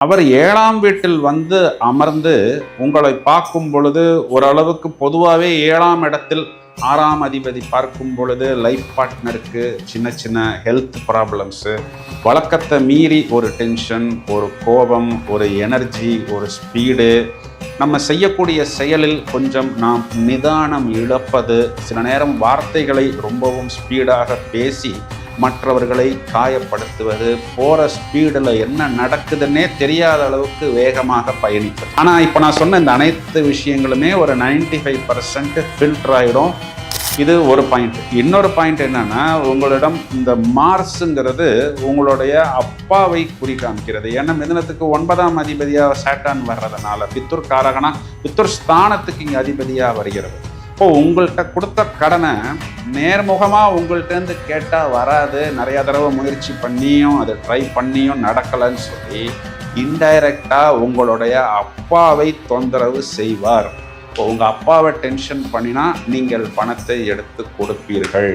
அவர் ஏழாம் வீட்டில் வந்து அமர்ந்து உங்களை பார்க்கும் பொழுது ஓரளவுக்கு பொதுவாகவே ஏழாம் இடத்தில் ஆறாம் அதிபதி பார்க்கும் பொழுது லைஃப் பார்ட்னருக்கு சின்ன சின்ன ஹெல்த் ப்ராப்ளம்ஸு வழக்கத்தை மீறி ஒரு டென்ஷன் ஒரு கோபம் ஒரு எனர்ஜி ஒரு ஸ்பீடு நம்ம செய்யக்கூடிய செயலில் கொஞ்சம் நாம் நிதானம் இழப்பது சில நேரம் வார்த்தைகளை ரொம்பவும் ஸ்பீடாக பேசி மற்றவர்களை காயப்படுத்துவது போகிற ஸ்பீடில் என்ன நடக்குதுன்னே தெரியாத அளவுக்கு வேகமாக பயணிப்பது. ஆனால் இப்போ நான் சொன்ன இந்த அனைத்து விஷயங்களுமே ஒரு 95% ஃபைவ் பர்சன்ட் ஃபில்டர் ஆகிடும் இது ஒரு பாயிண்ட் இன்னொரு பாயிண்ட் என்னன்னா உங்களிடம் இந்த மார்ஸுங்கிறது உங்களுடைய அப்பாவை குறி காமிக்கிறது ஏன்னா மிதனத்துக்கு ஒன்பதாம் அதிபதியாக சேட்டான் வர்றதுனால பித்தூர் காரகனா பித்தூர் ஸ்தானத்துக்கு இங்கே அதிபதியாக வருகிறது. இப்போ உங்கள்கிட்ட கொடுத்த கடனை நேர்முகமாக உங்கள்கிட்டருந்து கேட்டால் வராது. நிறைய தடவை முயற்சி பண்ணியும் அதை ட்ரை பண்ணியும் நடக்கலைன்னு சொல்லி இன்டைரக்டாக உங்களுடைய அப்பாவை தொந்தரவு செய்வார். இப்போ உங்கள் அப்பாவை டென்ஷன் பண்ணினா நீங்கள் பணத்தை எடுத்து கொடுப்பீர்கள்.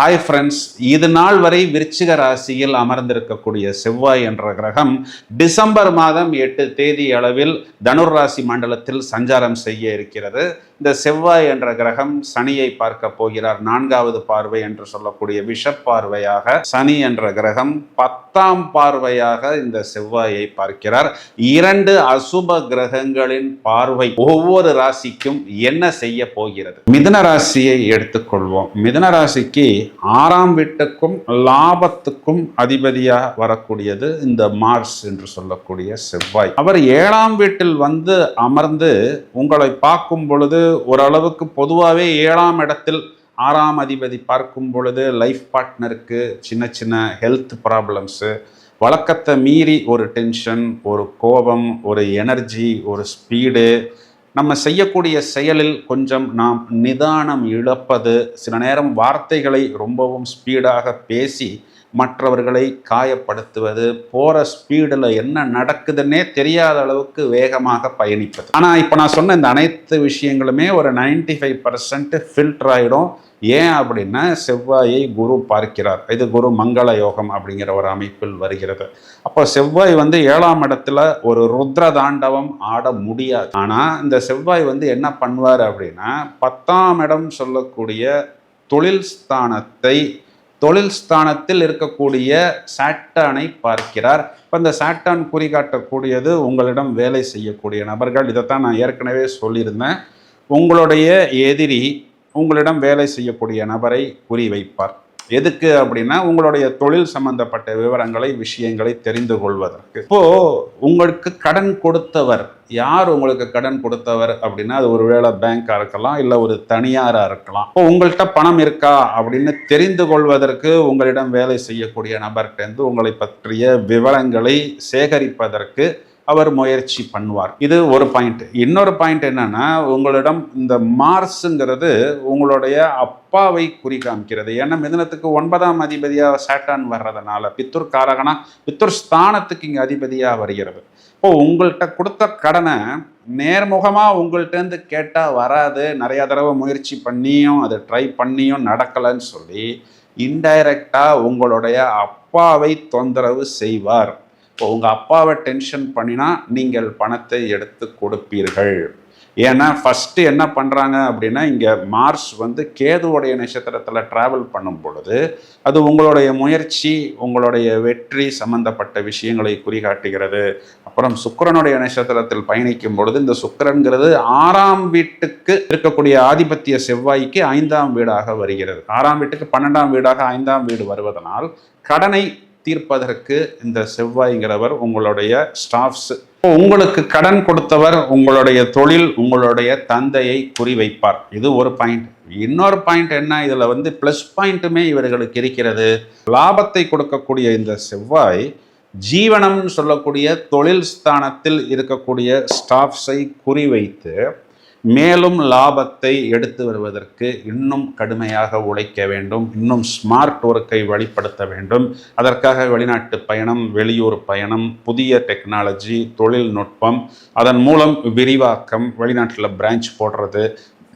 ஹாய் ஃப்ரெண்ட்ஸ் இது நாள் வரை விருச்சிக ராசியில் அமர்ந்திருக்கக்கூடிய செவ்வாய் என்ற கிரகம் டிசம்பர் மாதம் எட்டு தேதி அளவில் தனுர் ராசி மண்டலத்தில் சஞ்சாரம் செய்ய இருக்கிறது. இந்த செவ்வாய் என்ற கிரகம் சனியை பார்க்க போகிறார். நான்காவது பார்வை என்று சொல்லக்கூடிய விஷப்பார்வையாக சனி என்ற கிரகம் பத்தாம் பார்வையாக இந்த செவ்வாயை பார்க்கிறார். இரண்டு அசுப கிரகங்களின் பார்வை ஒவ்வொரு ராசிக்கும் என்ன செய்ய போகிறது? மிதன ராசியை எடுத்துக்கொள்வோம். மிதன ராசிக்கு ஆறாம் வீட்டுக்கும் லாபத்துக்கும் அதிபதியாக வரக்கூடியது இந்த மார்ஸ் என்று சொல்லக்கூடிய செவ்வாய். அவர் ஏழாம் வீட்டில் வந்து அமர்ந்து உங்களை பார்க்கும் பொழுது ஓரளவுக்கு பொதுவாகவே ஏழாம் இடத்தில் ஆறாம் அதிபதி பார்க்கும் பொழுது லைஃப் பார்ட்னருக்கு சின்ன சின்ன ஹெல்த் ப்ராப்ளம்ஸு வழக்கத்தை மீறி ஒரு டென்ஷன் ஒரு கோபம் ஒரு எனர்ஜி ஒரு ஸ்பீடு நம்ம செய்யக்கூடிய செயலில் கொஞ்சம் நாம் நிதானம் இழப்பது சில நேரம் வார்த்தைகளை ரொம்பவும் ஸ்பீடாக பேசி மற்றவர்களை காயப்படுத்துவது போகிற ஸ்பீடில் என்ன நடக்குதுன்னே தெரியாத அளவுக்கு வேகமாக பயணிப்பது. ஆனால் இப்போ நான் சொன்ன இந்த அனைத்து விஷயங்களுமே ஒரு 95% ஃபைவ் பர்சன்ட் ஃபில்டர் ஆகிடும் ஏன் அப்படின்னா செவ்வாயை குரு பார்க்கிறார். இது குரு மங்கள யோகம் அப்படிங்கிற ஒரு அமைப்பில் வருகிறது. அப்போ செவ்வாய் வந்து ஏழாம் இடத்துல ஒரு ருத்ர தாண்டவம் ஆட முடியாது. ஆனால் இந்த செவ்வாய் வந்து என்ன பண்ணுவார் அப்படின்னா பத்தாம் இடம் சொல்லக்கூடிய தொழில் ஸ்தானத்தை தொழில் ஸ்தானத்தில் இருக்கக்கூடிய சாட்டானை பார்க்கிறார். இப்போ இந்த சாட்டான் குறிகாட்டக்கூடியது உங்களிடம் வேலை செய்யக்கூடிய நபர்கள். இதைத்தான் நான் ஏற்கனவே சொல்லியிருந்தேன். உங்களுடைய எதிரி உங்களிடம் வேலை செய்யக்கூடிய நபரை குறிவைப்பார். எதுக்கு அப்படின்னா உங்களுடைய தொழில் சம்பந்தப்பட்ட விவரங்களை விஷயங்களை தெரிந்து கொள்வதற்கு. இப்போ உங்களுக்கு கடன் கொடுத்தவர் யார் உங்களுக்கு கடன் கொடுத்தவர் அப்படின்னா அது ஒருவேளை பேங்காக இருக்கலாம் இல்லை ஒரு தனியாராக இருக்கலாம். இப்போ உங்கள்கிட்ட பணம் இருக்கா அப்படின்னு தெரிந்து கொள்வதற்கு உங்களிடம் வேலை செய்யக்கூடிய நபர்கிட்டேருந்து உங்களை பற்றிய விவரங்களை சேகரிப்பதற்கு அவர் முயற்சி பண்ணுவார். இது ஒரு பாயிண்ட் இன்னொரு பாயிண்ட் என்னன்னா உங்களிடம் இந்த மார்ஸுங்கிறது உங்களுடைய அப்பாவை குறி காமிக்கிறது ஏன்னா மிதனத்துக்கு ஒன்பதாம் அதிபதியாக சேட்டான் வர்றதுனால பித்தூர் காரகனா பித்தூர் ஸ்தானத்துக்கு இங்கே அதிபதியாக வருகிறது. இப்போ உங்கள்கிட்ட கொடுத்த கடனை நேர்முகமாக உங்கள்கிட்டருந்து கேட்டால் வராது. நிறையா தடவை முயற்சி பண்ணியும் அதை ட்ரை பண்ணியும் நடக்கலைன்னு சொல்லி இன்டைரக்டாக உங்களுடைய அப்பாவை தொந்தரவு செய்வார். உங்கள் அப்பாவை டென்ஷன் பண்ணினா நீங்கள் பணத்தை எடுத்து கொடுப்பீர்கள். ஏன்னா ஃபஸ்ட்டு என்ன பண்ணுறாங்க அப்படின்னா இங்கே மார்ஸ் வந்து கேதுவுடைய நட்சத்திரத்தில் ட்ராவல் பண்ணும் பொழுது அது உங்களுடைய முயற்சி உங்களுடைய வெற்றி சம்பந்தப்பட்ட விஷயங்களை குறிகாட்டுகிறது. அப்புறம் சுக்கிரனுடைய நட்சத்திரத்தில் பயணிக்கும் பொழுது இந்த சுக்கிரன்கிறது ஆறாம் வீட்டுக்கு இருக்கக்கூடிய ஆதிபத்திய செவ்வாய்க்கு ஐந்தாம் வீடாக வருகிறது. ஆறாம் வீட்டுக்கு பன்னெண்டாம் வீடாக ஐந்தாம் வீடு வருவதனால் கடனை தீர்ப்பதற்கு இந்த செவ்வாய்ங்கிறவர் உங்களுடைய ஸ்டாஃப்ஸ் உங்களுக்கு கடன் கொடுத்தவர் உங்களுடைய தொழில் உங்களுடைய தந்தையை குறிவைப்பார். இது ஒரு பாயிண்ட் இன்னொரு பாயிண்ட் என்ன? இதில் வந்து ப்ளஸ் பாயிண்ட்டுமே இவர்களுக்கு இருக்கிறது. லாபத்தை கொடுக்கக்கூடிய இந்த செவ்வாய் ஜீவனம்னு சொல்லக்கூடிய தொழில் ஸ்தானத்தில் இருக்கக்கூடிய ஸ்டாஃப்ஸை குறிவைத்து மேலும் லாபத்தை எடுத்து வருவதற்கு இன்னும் கடுமையாக உழைக்க வேண்டும் இன்னும் ஸ்மார்ட் ஒர்க்கை வழிப்படுத்த வேண்டும். அதற்காக வெளிநாட்டு பயணம் வெளியூர் பயணம் புதிய டெக்னாலஜி தொழில்நுட்பம் அதன் மூலம் விரிவாக்கம் வெளிநாட்டில் பிரான்ச் போடுறது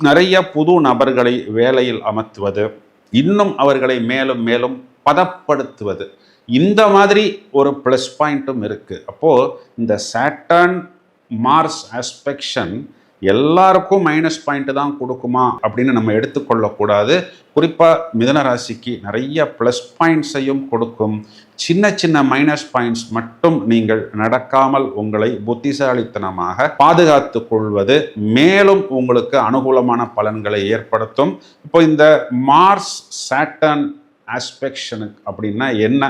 நிறைய புது நபர்களை வேலையில் அமர்த்துவது இன்னும் அவர்களை மேலும் மேலும் பதப்படுத்துவது. இந்த மாதிரி ஒரு ப்ளஸ் பாயிண்ட்டும் இருக்குது அப்போது இந்த சாட்டர்ன் மார்ஸ் ஆஸ்பெக்ஷன் எல்லாருக்கும் மைனஸ் பாயிண்ட் தான் கொடுக்குமா அப்படின்னு நம்ம எடுத்துக்கொள்ளக்கூடாது. குறிப்பாக மிதன ராசிக்கு நிறைய ப்ளஸ் பாயிண்ட்ஸையும் கொடுக்கும். சின்ன சின்ன மைனஸ் பாயிண்ட்ஸ் மட்டும் நீங்கள் நடக்காமல் உங்களை புத்திசாலித்தனமாக பாதுகாத்து கொள்வது மேலும் உங்களுக்கு அனுகூலமான பலன்களை ஏற்படுத்தும். இப்போ இந்த மார்ஸ் சாட்டன் ஆஸ்பெக்ஷனுக்கு அப்படின்னா என்ன?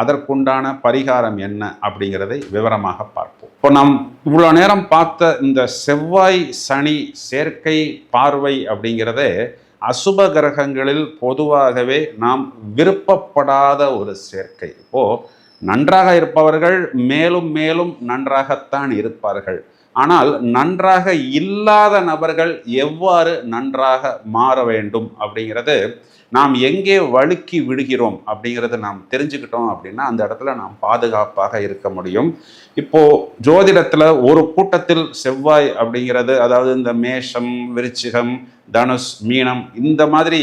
அதற்குண்டான பரிகாரம் என்ன அப்படிங்கிறதை விவரமாக பார்ப்போம். இப்போ நாம் இவ்வளோ நேரம் பார்த்த இந்த செவ்வாய் சனி சேர்க்கை பார்வை அப்படிங்கிறதே அசுப கிரகங்களில் பொதுவாகவே நாம் விருப்பப்படாத ஒரு சேர்க்கை இப்போது நன்றாக இருப்பவர்கள் மேலும் மேலும் நன்றாகத்தான் இருப்பார்கள். ஆனால் நன்றாக இல்லாத நபர்கள் எவ்வாறு நன்றாக மாற வேண்டும் அப்படிங்கிறது நாம் எங்கே வழுக்கி விடுகிறோம் அப்படிங்கிறத நாம் தெரிஞ்சுக்கிட்டோம் அப்படின்னா அந்த இடத்துல நாம் பாதுகாப்பாக இருக்க முடியும். இப்போ ஜோதிடத்தில் ஒரு கூட்டத்தில் செவ்வாய் அப்படிங்கிறது அதாவது இந்த மேஷம் விருச்சிகம் தனுஷ் மீனம் இந்த மாதிரி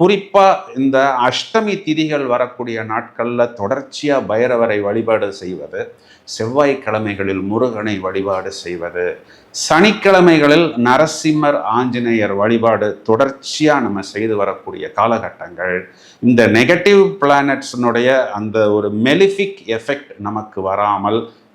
குறிப்பாக இந்த அஷ்டமி திதிகள் வரக்கூடிய நாட்களில் தொடர்ச்சியாக பைரவரை வழிபாடு செய்வது செவ்வாய்க்கிழமைகளில் முருகனை வழிபாடு செய்வது சனிக்கிழமைகளில் நரசிம்மர் ஆஞ்சநேயர் வழிபாடு தொடர்ச்சியாக நம்ம செய்து வரக்கூடிய காலகட்டங்கள். இந்த நெகட்டிவ் பிளானட்ஸினுடைய அந்த ஒரு மெலிஃபிக் எஃபெக்ட் நமக்கு வராமல்